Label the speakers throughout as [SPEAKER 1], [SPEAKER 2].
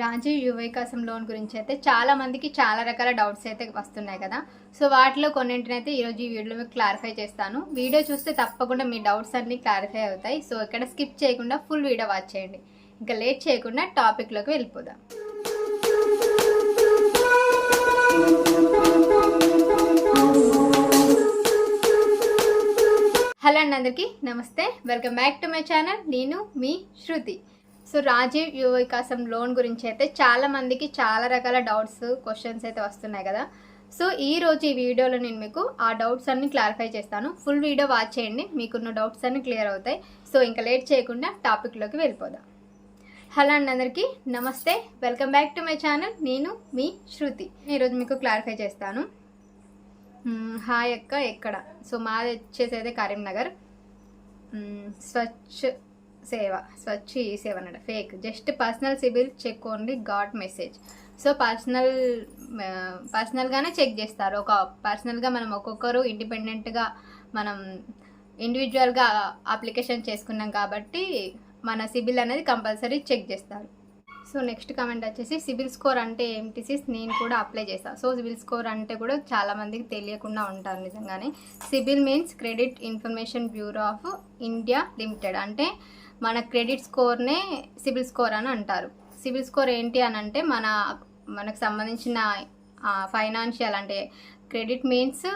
[SPEAKER 1] రాజీవ్ యువ లోన్ గురించి అయితే చాలా మందికి చాలా రకాల డౌట్స్ అయితే వస్తున్నాయి కదా. సో వాటిలో కొన్నింటిని అయితే ఈరోజు ఈ వీడియోలో మీకు క్లారిఫై చేస్తాను. వీడియో చూస్తే తప్పకుండా మీ డౌట్స్ అన్ని క్లారిఫై అవుతాయి. సో ఇక్కడ స్కిప్ చేయకుండా ఫుల్ వీడియో వాచ్ చేయండి. ఇంకా లేట్ చేయకుండా టాపిక్లోకి వెళ్ళిపోదాం. హలో అండి అందరికీ. నమస్తే. Welcome back to my channel నేను మీ శృతి. సో రాజీవ్ యువ వికాసం లోన్ గురించి అయితే చాలా మందికి చాలా రకాల డౌట్స్ క్వశ్చన్స్ అయితే వస్తున్నాయి కదా. సో ఈ రోజు ఈ వీడియోలో నేను మీకు ఆ డౌట్స్ అన్ని క్లారిఫై చేస్తాను. ఫుల్ వీడియో వాచ్ చేయండి మీకున్న డౌట్స్ అన్ని క్లియర్ అవుతాయి. సో ఇంకా లేట్ చేయకుండా టాపిక్లోకి వెళ్ళిపోదాం. హలో అండి అందరికీ నమస్తే. Welcome back to my channel. నేను మీ శృతి. ఈరోజు మీకు క్లారిఫై చేస్తాను. హాయ్ అక్క ఎక్కడ? సో మాది వచ్చేసి అయితే కరీంనగర్ స్వచ్ఛ సేవ స్వచ్ఛ ఈ సేవ అన్నమాట fake just personal CIBIL check only God message so personal పర్సనల్గానే check చేస్తారు. ఒక పర్సనల్గా మనం ఒక్కొక్కరు ఇండిపెండెంట్గా మనం ఇండివిజువల్గా అప్లికేషన్ చేసుకున్నాం కాబట్టి మన సిబిల్ అనేది కంపల్సరీ చెక్ చేస్తారు. సో నెక్స్ట్ కమెంట్ వచ్చేసి సిబిల్ స్కోర్ అంటే ఏంటి సిస్ నేను కూడా అప్లై చేస్తాను సో సిబిల్ స్కోర్ అంటే కూడా చాలా మందికి తెలియకుండా ఉంటారు నిజంగానే. CIBIL means credit information bureau of India limited అంటే మన క్రెడిట్ స్కోర్నే సిబిల్ స్కోర్ అని అంటారు. సిబిల్ స్కోర్ ఏంటి అని అంటే మన మనకు సంబంధించిన ఫైనాన్షియల్ అంటే క్రెడిట్ మీన్స్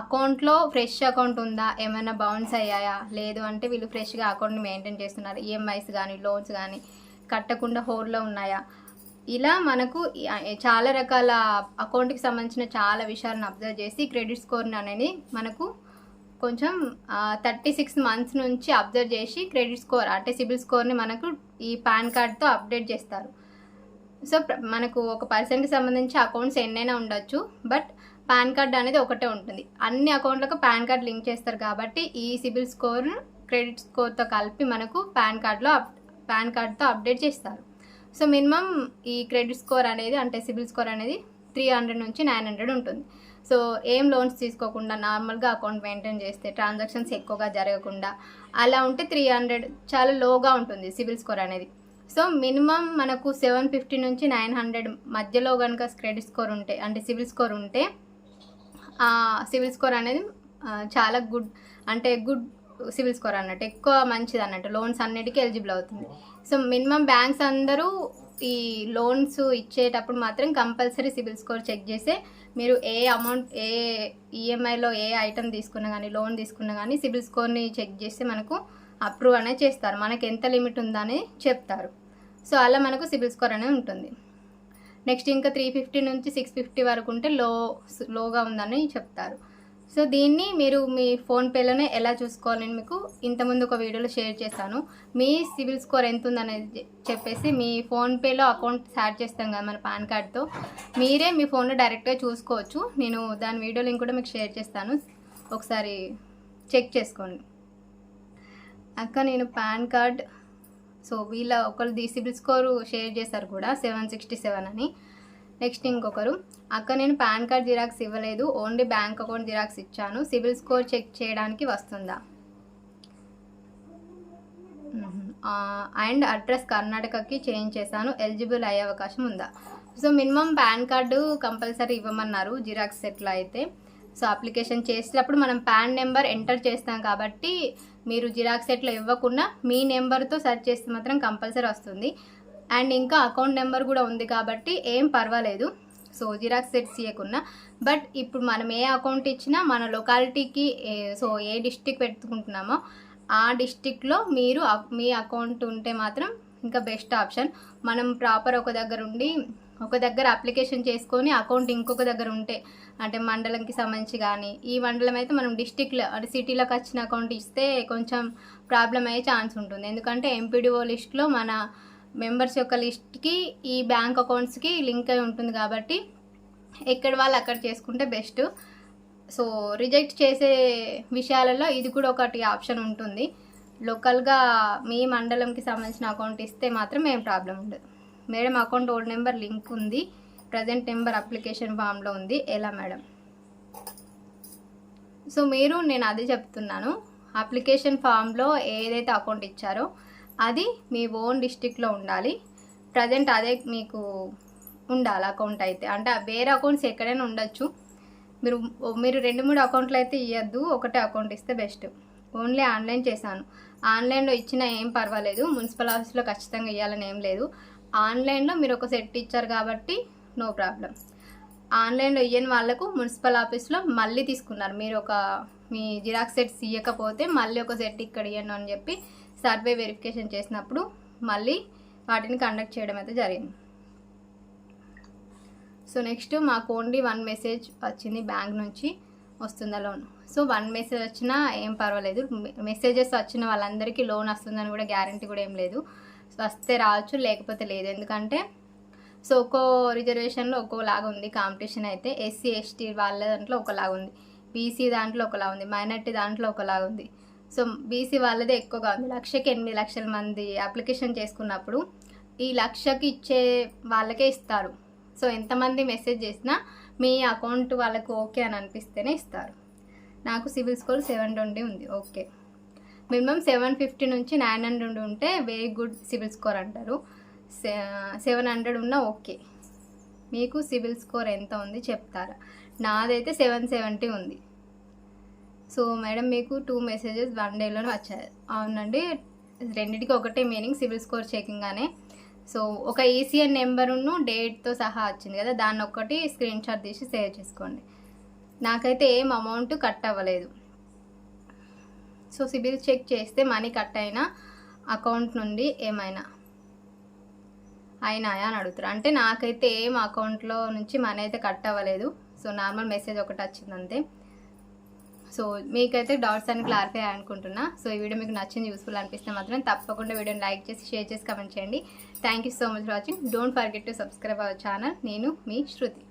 [SPEAKER 1] అకౌంట్లో ఫ్రెష్ అకౌంట్ ఉందా? ఏమైనా బౌన్స్ అయ్యాయా? లేదు అంటే వీళ్ళు ఫ్రెష్గా అకౌంట్ని మెయింటైన్ చేస్తున్నారు. ఈఎంఐస్ కానీ లోన్స్ కానీ కట్టకుండా హోర్లో ఉన్నాయా? ఇలా మనకు చాలా రకాల అకౌంట్కి సంబంధించిన చాలా విషయాలను అబ్జర్వ్ చేసి క్రెడిట్ స్కోర్ని అనేది మనకు కొంచెం థర్టీ సిక్స్ మంత్స్ నుంచి అబ్జర్వ్ చేసి క్రెడిట్ స్కోర్ అంటే సిబిల్ స్కోర్ని మనకు ఈ పాన్ కార్డ్తో అప్డేట్ చేస్తారు. సో మనకు ఒక పర్సన్కి సంబంధించి అకౌంట్స్ ఎన్నైనా ఉండొచ్చు బట్ పాన్ కార్డ్ అనేది ఒకటే ఉంటుంది. అన్ని అకౌంట్లకు పాన్ కార్డ్ లింక్ చేస్తారు కాబట్టి ఈ సిబిల్ స్కోర్ క్రెడిట్ స్కోర్తో కలిపి మనకు పాన్ కార్డ్లో అప్ పాన్ కార్డ్తో అప్డేట్ చేస్తారు. సో మినిమం ఈ క్రెడిట్ స్కోర్ అనేది అంటే సిబిల్ స్కోర్ అనేది త్రీ హండ్రెడ్ నుంచి నైన్ హండ్రెడ్ ఉంటుంది. సో ఏం లోన్స్ తీసుకోకుండా నార్మల్గా అకౌంట్ మెయింటైన్ చేస్తే ట్రాన్సాక్షన్స్ ఎక్కువగా జరగకుండా అలా ఉంటే త్రీ హండ్రెడ్ చాలా లోగా ఉంటుంది సిబిల్ స్కోర్ అనేది. సో మినిమం మనకు సెవెన్ ఫిఫ్టీ నుంచి నైన్ హండ్రెడ్ మధ్యలో కనుక క్రెడిట్ స్కోర్ ఉంటే అంటే సిబిల్ స్కోర్ ఉంటే సివిల్ సిబిల్ స్కోర్ అనేది చాలా గుడ్ అంటే గుడ్ సిబిల్ స్కోర్ అన్నట్టు ఎక్కువ మంచిది అన్నట్టు లోన్స్ అన్నిటికీ ఎలిజిబుల్ అవుతుంది. సో మినిమం బ్యాంక్స్ అందరూ ఈ లోన్స్ ఇచ్చేటప్పుడు మాత్రం కంపల్సరీ సిబిల్ స్కోర్ చెక్ చేసే మీరు ఏ అమౌంట్ ఏ ఈఎంఐలో ఏ ఐటమ్ తీసుకున్నా కానీ లోన్ తీసుకున్నా కానీ సిబిల్ స్కోర్ని చెక్ చేస్తే మనకు అప్రూవ్ అనేది చేస్తారు. మనకి ఎంత లిమిట్ ఉందని చెప్తారు. సో అలా మనకు సిబిల్ స్కోర్ అనేది ఉంటుంది. నెక్స్ట్ ఇంకా త్రీ ఫిఫ్టీ నుంచి సిక్స్ ఫిఫ్టీ వరకు ఉంటే లో లోగా ఉందని చెప్తారు. సో దీన్ని మీరు మీ ఫోన్పేలోనే ఎలా చూసుకోవాలి నేను మీకు ఇంతకుముందు ఒక వీడియోలో షేర్ చేస్తాను మీ సివిల్ స్కోర్ ఎంత ఉందనేది చెప్పేసి మీ ఫోన్పేలో అకౌంట్ యాడ్ చేస్తాం కదా మన పాన్ కార్డ్తో. మీరే మీ ఫోన్లో డైరెక్ట్గా చూసుకోవచ్చు. నేను దాని వీడియో లింక్ కూడా మీకు షేర్ చేస్తాను. ఒకసారి చెక్ చేసుకోండి. అక్క నేను పాన్ కార్డ్ సో వీళ్ళ ఒకరు సిబిల్ స్కోరు షేర్ చేశారు కూడా సెవెన్ సిక్స్టీ సెవెన్ అని. నెక్స్ట్ ఇంకొకరు అక్క నేను పాన్ కార్డ్ జిరాక్స్ ఇవ్వలేదు ఓన్లీ బ్యాంక్ అకౌంట్ జిరాక్స్ ఇచ్చాను సిబిల్ స్కోర్ చెక్ చేయడానికి వస్తుందా? అండ్ అడ్రస్ కర్ణాటకకి చేంజ్ చేశాను ఎలిజిబుల్ అయ్యే అవకాశం ఉందా? So minimum PAN card compulsory ఇవ్వమన్నారు xerox ఎట్లా అయితే. సో అప్లికేషన్ చేసేటప్పుడు మనం పాన్ నెంబర్ ఎంటర్ చేస్తాం కాబట్టి మీరు జిరాక్స్ సెట్లో ఇవ్వకుండా మీ నెంబర్తో సెర్చ్ చేస్తే మాత్రం కంపల్సరీ వస్తుంది. అండ్ ఇంకా అకౌంట్ నెంబర్ కూడా ఉంది కాబట్టి ఏం పర్వాలేదు. సో జిరాక్స్ సెట్స్ ఇవ్వకున్నా బట్ ఇప్పుడు మనం ఏ అకౌంట్ ఇచ్చినా మన లొకాలిటీకి సో ఏ డిస్టిక్ పెట్టుకుంటున్నామో ఆ డిస్టిక్లో మీరు మీ అకౌంట్ ఉంటే మాత్రం ఇంకా బెస్ట్ ఆప్షన్. మనం ప్రాపర్ ఒక దగ్గర ఉండి ఒక దగ్గర అప్లికేషన్ చేసుకొని అకౌంట్ ఇంకొక దగ్గర ఉంటే అంటే మండలంకి సంబంధించి కానీ ఈ మండలం అయితే మనం డిస్టిక్లో అంటే సిటీలోకి వచ్చిన అకౌంట్ ఇస్తే కొంచెం ప్రాబ్లం అయ్యే ఛాన్స్ ఉంటుంది. ఎందుకంటే ఎంపీడీఓ లిస్ట్లో మన మెంబర్స్ యొక్క లిస్ట్కి ఈ బ్యాంక్ అకౌంట్స్కి లింక్ అయి ఉంటుంది కాబట్టి ఎక్కడ వాళ్ళు అక్కడ చేసుకుంటే బెస్ట్. సో రిజెక్ట్ చేసే విషయాలలో ఇది కూడా ఒకటి ఆప్షన్ ఉంటుంది. లోకల్గా మీ మండలంకి సంబంధించిన అకౌంట్ ఇస్తే మాత్రం ఏం ప్రాబ్లం ఉండదు. Madam account old number link ఉంది. ప్రజెంట్ నెంబర్ అప్లికేషన్ ఫామ్లో ఉంది. ఎలా మేడం? సో మీరు నేను అదే చెప్తున్నాను. అప్లికేషన్ ఫామ్లో ఏదైతే అకౌంట్ ఇచ్చారో అది మీ ఓన్ డిస్టిక్లో ఉండాలి. ప్రజెంట్ అదే మీకు ఉండాలి అకౌంట్ అయితే. అంటే వేరే అకౌంట్స్ ఎక్కడైనా ఉండొచ్చు. మీరు మీరు రెండు మూడు అకౌంట్లు అయితే ఇవ్వద్దు ఒకటే అకౌంట్ ఇస్తే బెస్ట్. ఓన్లీ ఆన్లైన్ చేశాను. ఆన్లైన్లో ఇచ్చినా ఏం పర్వాలేదు మున్సిపల్ ఆఫీస్లో ఖచ్చితంగా ఇవ్వాలని ఏం లేదు. ఆన్లైన్లో మీరు ఒక సెట్ ఇచ్చారు కాబట్టి నో ప్రాబ్లం. ఆన్లైన్లో ఇయ్యని వాళ్ళకు మున్సిపల్ ఆఫీస్లో మళ్ళీ తీసుకున్నారు. మీరు ఒక మీ జిరాక్స్ సెట్స్ ఇవ్వకపోతే మళ్ళీ ఒక సెట్ ఇక్కడ ఇవ్వండి అని చెప్పి సర్వే వెరిఫికేషన్ చేసినప్పుడు మళ్ళీ వాటిని కండక్ట్ చేయడం అయితే జరిగింది. సో నెక్స్ట్ మాకు ఓన్లీ వన్ మెసేజ్ వచ్చింది బ్యాంక్ నుంచి వస్తుంది లోన్. సో వన్ మెసేజ్ వచ్చినా ఏం పర్వాలేదు. మెసేజెస్ వచ్చిన వాళ్ళందరికీ లోన్ వస్తుందని కూడా గ్యారంటీ కూడా ఏం లేదు. సో వస్తే రావచ్చు లేకపోతే లేదు. ఎందుకంటే సో ఒక్కో రిజర్వేషన్లో ఒక్కోలాగా ఉంది. కాంపిటీషన్ అయితే ఎస్సీ ఎస్టీ వాళ్ళ దాంట్లో ఒకలాగా ఉంది. బీసీ దాంట్లో ఒకలా ఉంది. మైనార్టీ దాంట్లో ఒకలాగా ఉంది. సో బీసీ వాళ్ళదే ఎక్కువగా ఉంది. లక్షకి ఎనిమిది లక్షల మంది అప్లికేషన్ చేసుకున్నప్పుడు ఈ లక్షకి ఇచ్చే వాళ్ళకే ఇస్తారు. సో ఎంతమంది మెసేజ్ చేసినా మీ అకౌంట్ వాళ్ళకు ఓకే అని అనిపిస్తేనే ఇస్తారు. నాకు సివిల్ స్కోర్ సెవెన్ ట్వంటీ ఉంది. ఓకే. మినిమం సెవెన్ ఫిఫ్టీ నుంచి నైన్ హండ్రెడ్ ఉంటే వెరీ గుడ్ సివిల్ స్కోర్ అంటారు. సెవెన్ హండ్రెడ్ ఉన్నా ఓకే. మీకు సివిల్ స్కోర్ ఎంత ఉంది చెప్తారా? నాదైతే సెవెన్ సెవెంటీ ఉంది. సో మేడం మీకు టూ మెసేజెస్ వన్ డేలోనే వచ్చాయి. అవునండి రెండింటికి ఒకటే మీనింగ్ సివిల్ స్కోర్ చెకింగ్ అనే సో ఒక ఈసీఎన్ నెంబరును డేట్తో సహా వచ్చింది కదా దాన్ని ఒక్కటి స్క్రీన్ షాట్ తీసి సేవ్ చేసుకోండి. నాకైతే ఏం అమౌంట్ కట్ అవ్వలేదు. సో సిబిల్ చెక్ చేస్తే మనీ కట్ అయినా అకౌంట్ నుండి ఏమైనా అయినాయా అని అడుగుతారు. అంటే నాకైతే ఏం అకౌంట్లో నుంచి మనీ అయితే కట్ అవ్వలేదు. సో నార్మల్ మెసేజ్ ఒకటి వచ్చింది అంతే. సో మీకైతే డౌట్స్ అని క్లారిఫై అనుకుంటున్నా. సో ఈ వీడియో మీకు నచ్చింది యూస్ఫుల్ అనిపిస్తే మాత్రం తప్పకుండా వీడియోని లైక్ చేసి షేర్ చేసి కమెంట్ చేయండి. Thank so much watching don't forget to subscribe our channel నేను మీ శృతి.